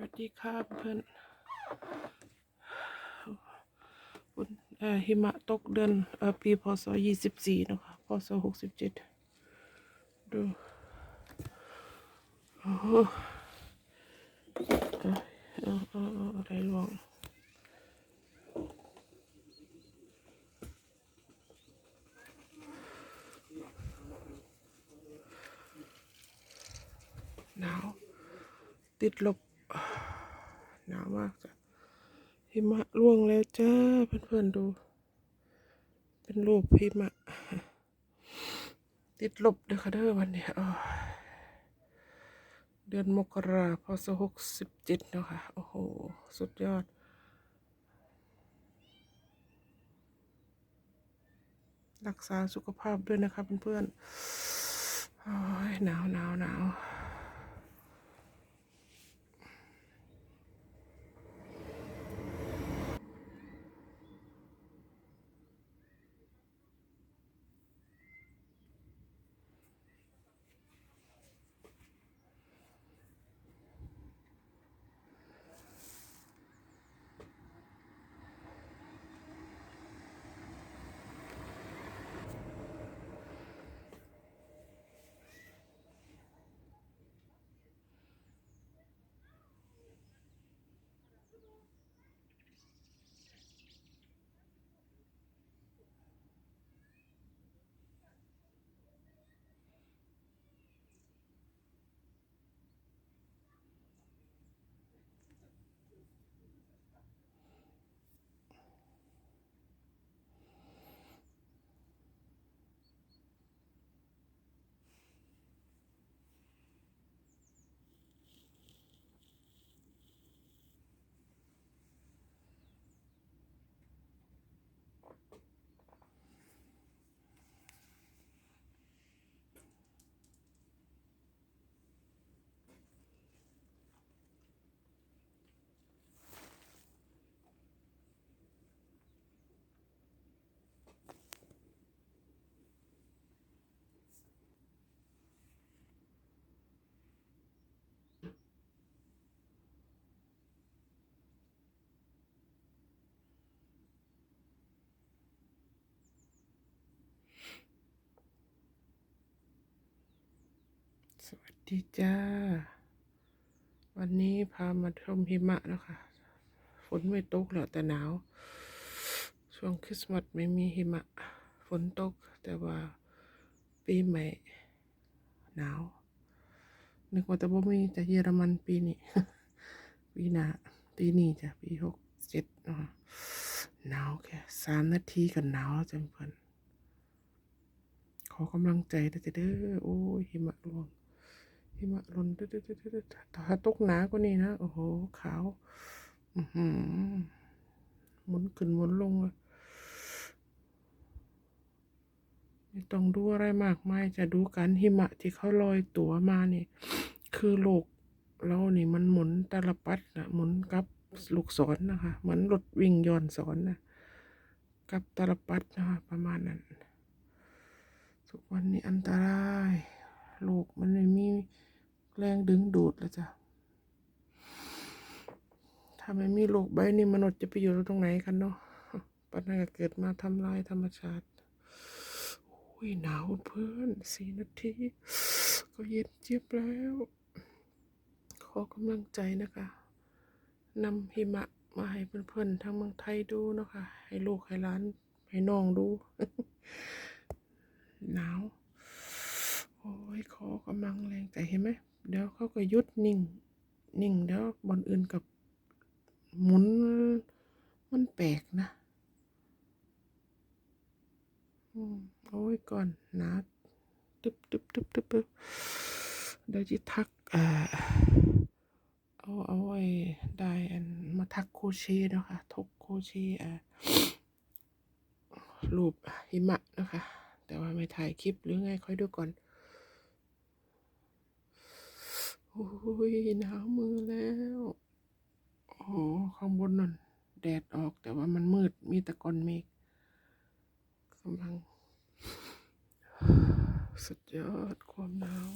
วัสดีค่ะเพื่อนฝนเอ่หิมะตกเดือนเอ่อปีพศยี่สิบสี่นะคะพศหกสิบเจ็ดดูโอ้โหเอ้ยเออเออะไรลวงหนาวติดลบ หนาวมากจ้ะหิมะร่วงแล้วจ้าเพื่อนๆดู เป็นรูปหิมะ ติดลบเด้อค่ะเด้อวันนี้เดือนมกราพศหกสิบเจ็ดเนาะค่ะ โอ้โห สุดยอดรักษาสุขภาพด้วยนะคะเพื่อนๆหนาวหนาวหนาว วัสดีจ้า วันนี้พามาชมหิมะนะคะฝนไม่ตกแล้วแต่หนาว ช่วงคริสต์มาสไม่มีหิมะ ฝนตกแต่ว่าปีใหม่หนาว นึกว่าแต่บ่มีแต่เยอรมันปีนี้ ปีหน้าปีนี้จ้ะปีหกเจ็ดเนะคะหนาวแค่สามนาทีก็หนาวแล้วจ้ะเพื่อนขอกำลังใจเด้จ้ะเด้อ โอ้ยหิมะร่วง หิมะหล่นเด้อเด้อเด้อเด้อถ้าตกหนากว่านี้นะ โอ้โห ขาว อือหือหมุนขึ้นหมุนลงเลยไม่ต้องดูอะไรมากมายจะดูการหิมะที่เขาลอยตัวมานี่ คือโลกเรานี่มันหมุนตลปัดนะหมุนกับลูกศรนะคะเหมือนรถวิ่งย้อนสอนนะกับตลปัดนะคะประมาณนั้นทุกวันนี้อันตราย โลกมันไม่มี แรงดึงดูดแล้วจ้ะถ้าไม่มีโลกใบนี้มนุษย์จะไปอยู่ตรงไหนกันเนาะปัญหาเกิดมาทำลายธรรมชาติโอ้ยหนาวเพื่อนสี่นาทีก็เย็นเจี๊ยบแล้ว ขอกำลังใจนะคะนำหิมะมาให้เพื่อนๆทางเมืองไทยดูเนาะคะ ให้ลูกให้หลานให้น้องดู หนาว โอ้ยขอกำลังแรงใจเห็นไหม เดี๋ยวเขาก็ยุดนิ่ง นิ่งเดี๋ยวบอลอื่นกับหมุนมันแปลกนะโอ้ยก่อนหนาตึบตึบตึบตึบตึบเดี๋ยวจะทักเอ่อเอาเอาไอ้ได้อันมาทักโคเชนะคะทกโคเชอ่อรูปหิมะนะคะ แต่ว่าไม่ถ่ายคลิปหรือไงค่อยดูก่อน โอ้ยหนาวมือแล้ว อ๋อ ข้างบนนั่น แดดออกแต่ว่ามันมืด มีตะกอนเมฆกำลัง สุดยอดความหนาว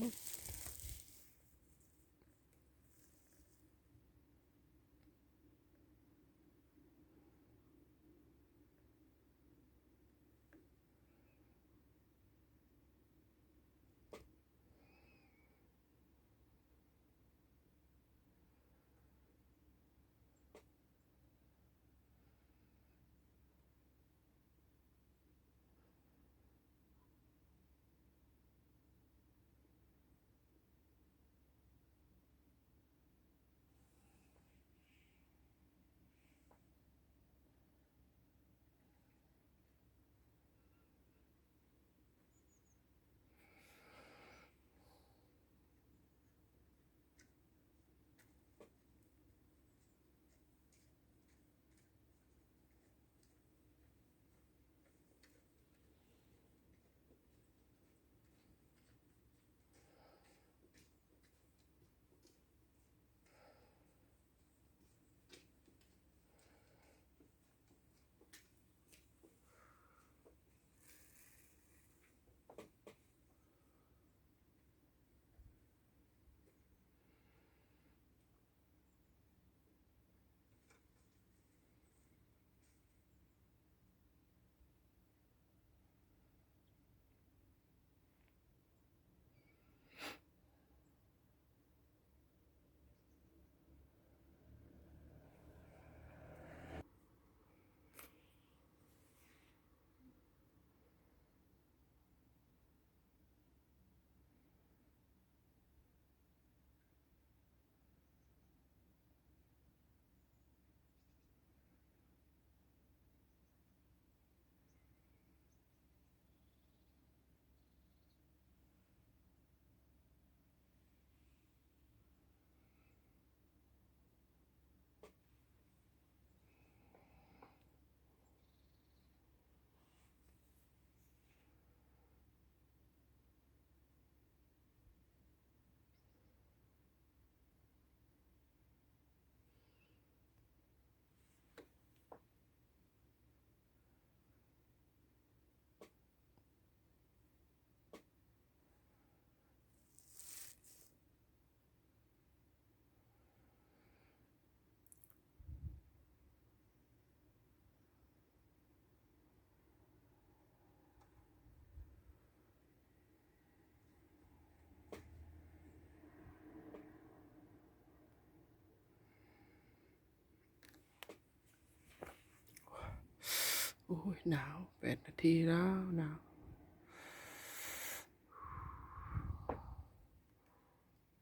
อุ้ยหนาวแปดนาทีแล้วหนาว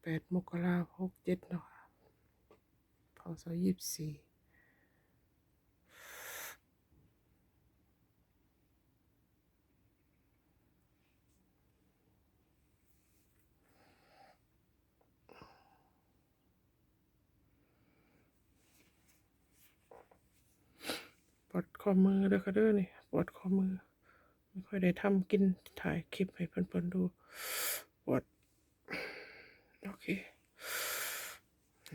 แปดมกราหกเจ็ดเนาะคะพศยี่สิบสี่ ข้อมือเด้อค่ะเด้อนี่ปวดข้อมือ ไม่ค่อยได้ทำกินถ่ายคลิปให้เพื่อนๆดูปวดโอเค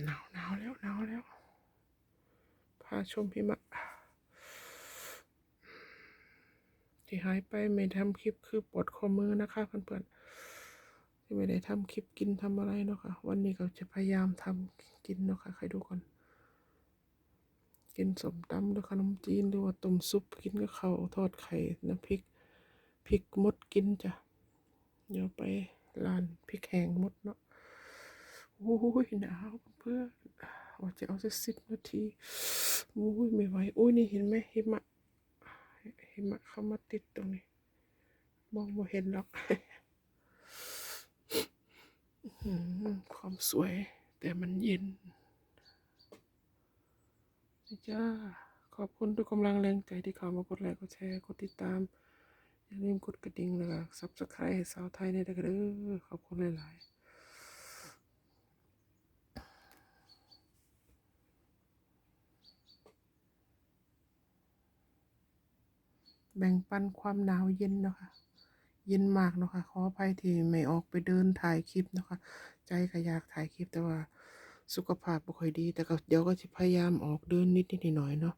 หนาวหนาวแล้วหนาวแล้วพาชมพิมะที่หายไปไม่ทำคลิปคือปวดข้อมือนะคะเพื่อนๆที่ไม่ได้ทำคลิปกินทำอะไรเนาะค่ะวันนี้ก็จะพยายามทำกินเนาะค่ะใครดูก่อน กินสมตำหรือขนมจีนหรือว่าต้มซุปกินกับข้าวทอดไข่น้ำพริกพริกมดกินจ้ะเดี๋ยวไปร้านพริกแห้งมดเนาะโอ้ยหนาวเพื่อนว่าจะเอาสักสิบนาทีโอ้ยไม่ไหวโอ้ยนี่เห็นไหมหิมะหิมะเข้ามาติดตรงนี้ มองไม่เห็นหรอกความสวยแต่มันเย็น จ้าขอบคุณทุกกำลังแรงใจที่เข้ามากดไลค์กดแชร์กดติดตาม อย่าลืมกดกระดิ่งแล้วก็ซับสไครต์ให้สาวไทยในเด้อเด้อขอบคุณหลายๆแบ่งปันความหนาวเย็นนะคะ เย็นมากนะคะขออภัยที่ไม่ออกไปเดินถ่ายคลิปนะคะ ใจก็อยากถ่ายคลิปแต่ว่า สุขภาพบ่ค่อยดี แต่ก็เดี๋ยวก็จะพยายามออกเดินนิดนิดหน่อยเนาะ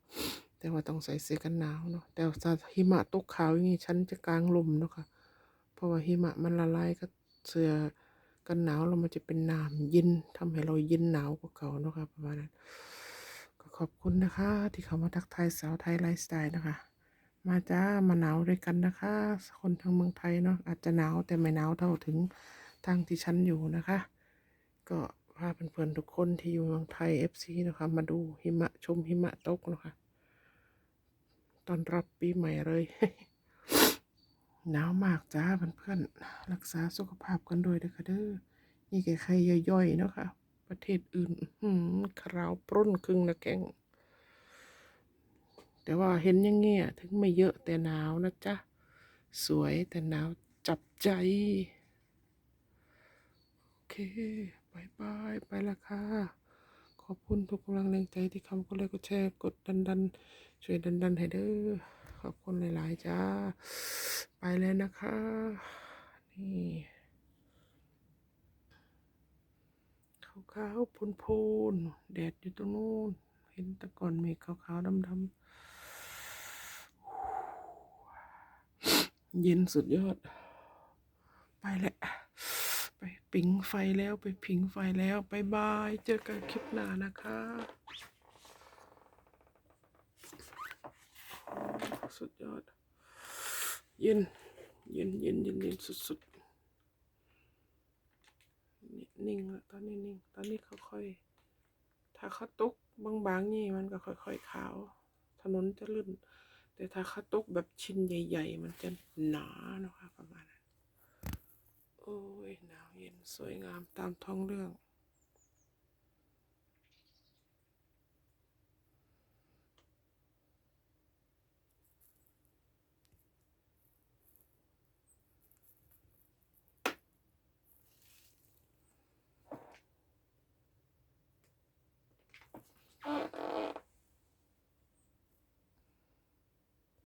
แต่ว่าต้องใส่เสื้อกันหนาวเนาะแต่ถ้าหิมะตกขาวอย่างนี้ฉันจะกางลมเนาะค่ะ เพราะว่าหิมะมันละลายกับเสื้อกันหนาวแล้วมันจะเป็นน้ำเย็นทำให้เราเย็นหนาวกว่าเก่าเนาะค่ะประมาณนั้นก็ขอบคุณนะคะ ที่เขามาทักทายสาวไทยไลฟ์สไตล์นะคะมาจ้ามาหนาวด้วยกันนะคะ คนทางเมืองไทยเนาะอาจจะหนาวแต่ไม่หนาวเท่าถึงทางที่ฉันอยู่นะคะ ก็าเพื่อนๆทุกคนที่อยู่เมืองไทย FC นะคะ มาดูหิมะชมหิมะตกนะคะตอนรับปีใหม่เลย หนาวมากจ้าเพื่อนๆรักษาสุขภาพกันด้วยเด้อค่ะเด้อนี่แค่ใครย่อยๆเนาะค่ะ ประเทศอื่นหือคราวปล้นครึ่งนะแกงแต่ว่าเห็นย่างเงี้ยถึงไม่เยอะแต่หนาวนะจ๊ะ สวยแต่หนาวจับใจ โอเค บายบายไปละค่ะ ขอบคุณทุกกำลังแรงใจที่คำกดไลค์กดแชร์ กดดันดันช่วยดันดันให้เด้อ ขอบคุณหลาย ๆ จ้า ไปแล้วนะคะ นี่ขาวๆพูนๆแดดอยู่ตรงนู้น เห็นตะก่อนเมฆขาวๆดำๆเย็นสุดยอด ไปแหละ ไปปิงไฟแล้วไปผิงไฟแล้วบายบาย เจอกันคลิปหน้านะคะ สุดยอด เย็น เย็นเย็นเย็นเย็นสุดๆนี่นิ่งแล้วตอนนี้นิ่ง ตอนนี้เขาค่อย ถ้าเขาตกบางๆนี่มันก็ค่อย ๆ ขาว ถนนจะลื่น แต่ถ้าเขาตกแบบชิ้นใหญ่ ๆ มันจะหนาเนาะคะประมาณ อ้ยหนาวเย็นสวยงามตามท้องเรื่อง